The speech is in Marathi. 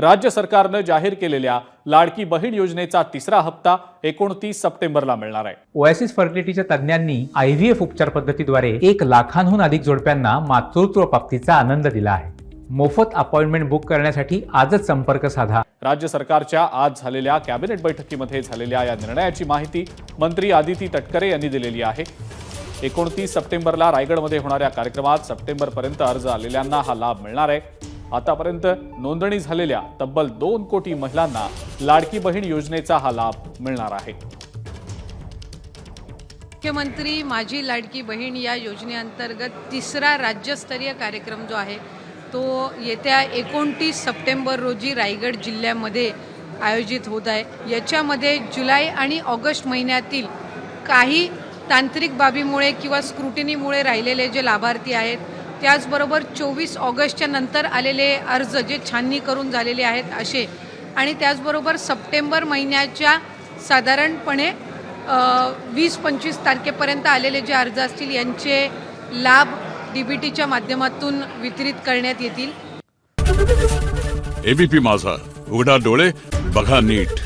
राज्य सरकारनं जाहीर केलेल्या लाडकी बहीण योजनेचा तिसरा हप्ता एकोणतीस सप्टेंबरला मिळणार आहे. ओएसिस फर्टिलिटीच्या तज्ज्ञांनी आय व्ही एफ उपचार पद्धतीद्वारे एक लाखांहून अधिक जोडप्यांना मातृत्व प्राप्तीचा आनंद दिला आहे. मोफत अपॉइंटमेंट बुक करण्यासाठी आजच संपर्क साधा. राज्य सरकारच्या आज झालेल्या कॅबिनेट बैठकीमध्ये झालेल्या या निर्णयाची माहिती मंत्री आदिती तटकरे यांनी दिलेली आहे. एकोणतीस सप्टेंबरला रायगडमध्ये होणाऱ्या कार्यक्रमात सप्टेंबरपर्यंत अर्ज आलेल्यांना हा लाभ मिळणार आहे. आतापर्यंत नोंदणी झालेल्या तब्बल दोन कोटी महिलांना लाडकी बहीण योजनेचा हा लाभ मिळणार आहे. मुख्यमंत्री माझी लाडकी बहीण या योजनेअंतर्गत तिसरा राज्यस्तरीय कार्यक्रम जो आहे तो येत्या एकोणतीस सप्टेंबर रोजी रायगड जिल्ह्यामध्ये आयोजित होत आहे. याच्यामध्ये जुलै आणि ऑगस्ट महिन्यातील काही तांत्रिक बाबीमुळे किंवा स्क्रुटिनीमुळे राहिलेले जे लाभार्थी आहेत त्याचबरोबर चोवीस ऑगस्टच्या नंतर आलेले अर्ज जे छाननी करून झालेले आहेत असे. आणि त्याचबरोबर सप्टेंबर महिन्याच्या साधारणपणे वीस पंचवीस तारखेपर्यंत आलेले जे अर्ज असतील यांचे लाभ डी बी टीच्या माध्यमातून वितरित करण्यात येतील. एबीपी माझा. उघडा डोळे बघा नीट.